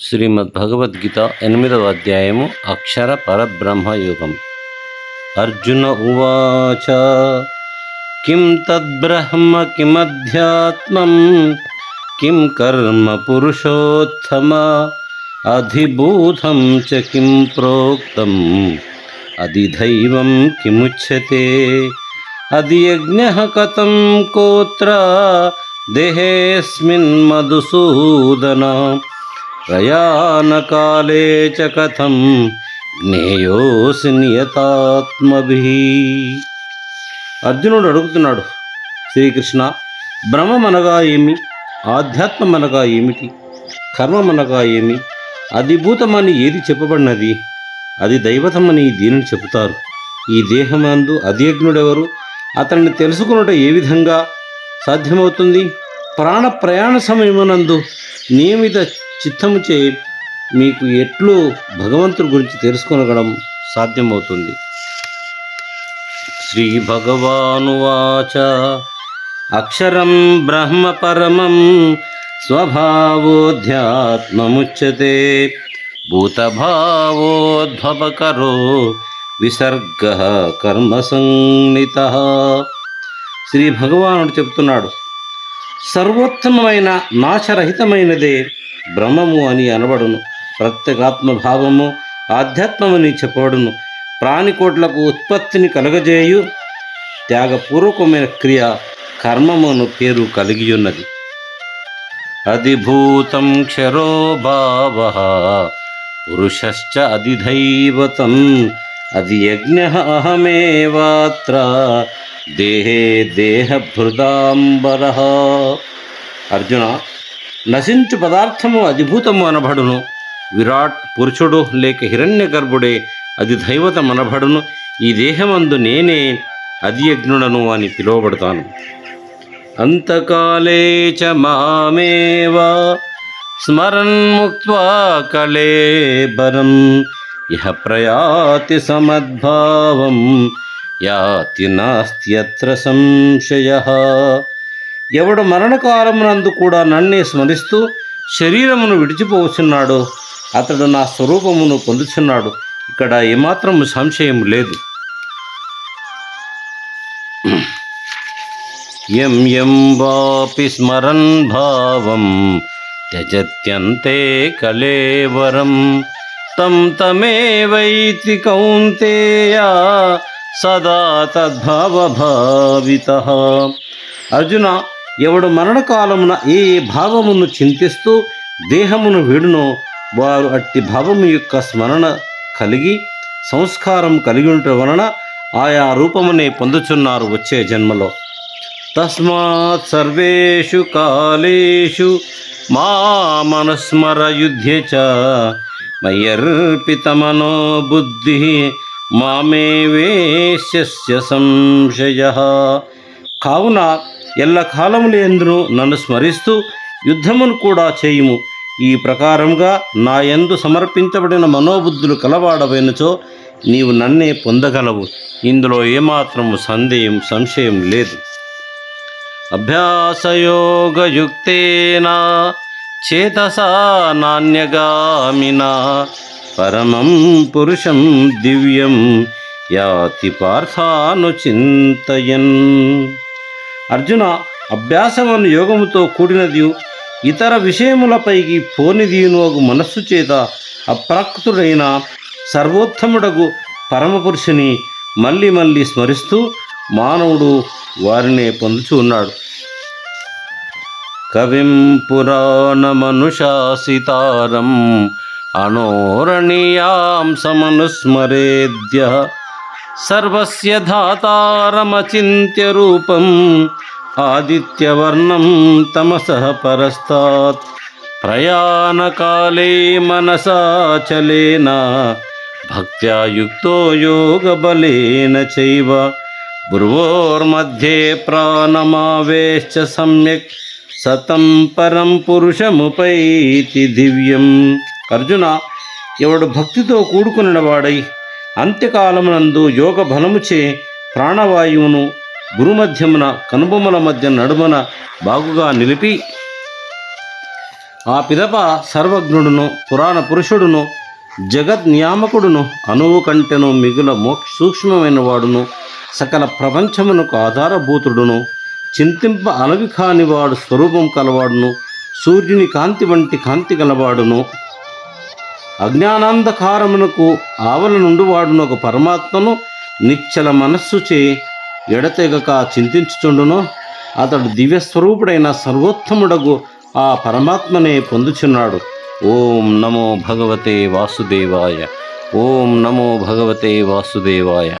శ్రీమద్ భగవద్గీత ఎనిమిదవ అధ్యాయము అక్షర పరబ్రహ్మ యోగం. అర్జున ఉవాచ కిం తద్బ్రహ్మ కిమధ్యాత్మం? కిం కర్మ పురుషోత్తమ? అధిభూతం చ కిం ప్రోక్తం? అధిదైవం కిముచ్యతే? అది యజ్ఞ కథం కోత్ర? దేహేస్మిన్ మధుసూదన ప్రయాణకాలే చ కథం జ్ఞేయోసి నియతాత్మభి అర్జునుడు అడుగుతున్నాడు శ్రీకృష్ణ బ్రహ్మమనగా ఏమి? ఆధ్యాత్మమనగా ఏమిటి? కర్మమనగా ఏమి? అధిభూతమని ఏది చెప్పబడినది? అది దైవతమని దీనిని చెబుతారు? ఈ దేహమందు అధియజ్ఞుడెవరు? అతన్ని తెలుసుకున్నట ఏ విధంగా? సాధ్యమవుతుంది. ప్రాణ ప్రయాణ సమయమునందు నియమిత చిత్తముచే మీకు ఎట్లు భగవంతుడి గురించి తెలుసుకొనగడం సాధ్యమవుతుంది. శ్రీ భగవానువాచ అక్షరం బ్రహ్మ పరమం స్వభావోధ్యాత్మముచ్యతే. భూతభావోద్భవకరో విసర్గ కర్మ సంహిత శ్రీ భగవానుడు చెప్తున్నాడు సర్వోత్తమమైన నాశరహితమైనదే బ్రహ్మము అని అనబడును. ప్రత్యేగాత్మ భావము ఆధ్యాత్మమని చెప్పబడును. ప్రాణికోట్లకు ఉత్పత్తిని కలగజేయు. త్యాగపూర్వకమైన క్రియ కర్మమును పేరు కలిగి ఉన్నది అధిభూతం క్షరో భావ పురుషశ్చ అధిదైవతం అది యజ్ఞ అహమేవాత్ర దేహే దేహభృదాంబర. అర్జున నశించు పదార్థము అధిభూతము అనబడును. విరాట్ పురుషుడు లేక హిరణ్య గర్భుడే అది దైవతం అనబడును ఈ దేహమందు నేనే అధియజ్ఞుడను అని పిలువబడతాను. అంతకాలే చ మామేవ స్మరన్ ముక్త్వా కళేబరం ఇహ ప్రయాతి సమద్భావం యాతి నాస్త్యత్ర సంశయ. ఎవడు మరణకాలమునందు కూడా నన్నే స్మరిస్తూ శరీరమును విడిచిపోవచ్చున్నాడో అతడు నా స్వరూపమును పొందుచున్నాడు. ఇక్కడ ఏమాత్రము సంశయం లేదు. యం యం వాపి స్మరన్ భావం త్యజత్యంతే కళేవరం తం తమేవైతి కౌంతేయా సదా తద్భావభావిత. అర్జున ఎవడు మరణకాలమున ఏ ఏ భావమును చింతిస్తూ దేహమును వీడునో వారు అట్టి భావము యొక్క స్మరణ కలిగి సంస్కారం కలిగి ఉండటం వలన ఆయా రూపమునే పొందుచున్నారు వచ్చే జన్మలో. తస్మాత్ సర్వేషు కాలేషు మామనుస్మర యుధ్య చ మయ్యర్పితమనో బుద్ధి మామేవేశ్య సంశయ. కావున ఎల్ల ఎందును నన్ను స్మరిస్తూ యుద్ధమును కూడా చేయుము. ఈ ప్రకారంగా నా యందు సమర్పించబడిన మనోబుద్ధులు కలవాడవైనచో నీవు నన్నే పొందగలవు. ఇందులో ఏమాత్రము సందేహం సంశయం లేదు. అభ్యాసయోగయుక్తేనా చేతసా నాణ్యగామినా పరమం పురుషం దివ్యం యాతి పార్థాను చింతయన్. అర్జున అభ్యాసమను యోగముతో కూడినది ఇతర విషయములపైకి పోనిదీను ఒక మనస్సు చేత అప్రాకృతుడైన సర్వోత్తముడగు పరమపురుషుని మళ్ళీ మళ్ళీ స్మరిస్తూ మానవుడు వారినే పొందుచు ఉన్నాడు. కవిం పురాణమనుశాసితారం అణోరణీయాం సమనుస్మరేద్య సర్వస్య ధాతారమచింత్య రూపం ఆదిత్యవర్ణం తమస పరస్తాత్ ప్రయాణకాలే మనసాచలేన భక్త్యా యుక్తో యోగబలేన చైవ భ్రువోర్మధ్యే ప్రాణమావేశ్చ సమ్యక్ సతం పరం పురుషముపైతి దివ్యం అర్జున ఎవడు భక్తితో కూడుకున్నవాడై అంత్యకాలమునందు యోగ బలముచే ప్రాణవాయువును గురుమధ్యమున కనుబొమ్మల మధ్య నడుమన బాగుగా నిలిపి ఆ పిదప సర్వజ్ఞుడును పురాణ పురుషుడును జగత్ నియామకుడును అనువు కంటెను మిగుల మోక్ష సూక్ష్మమైన వాడును సకల ప్రపంచమునకు ఆధారభూతుడును చింతింప అలవి కానివాడు స్వరూపం కలవాడును సూర్యుని కాంతి వంటి కాంతి గలవాడును. అజ్ఞానాంధకారమునకు ఆవల నుండి వాడున ఒక పరమాత్మను నిశ్చల మనస్సుచే ఎడతెగక చింతించుచుండును. అతడు దివ్యస్వరూపుడైన సర్వోత్తముడగు ఆ పరమాత్మనే పొందుచున్నాడు. ఓం నమో భగవతే వాసుదేవాయ. ఓం నమో భగవతే వాసుదేవాయ.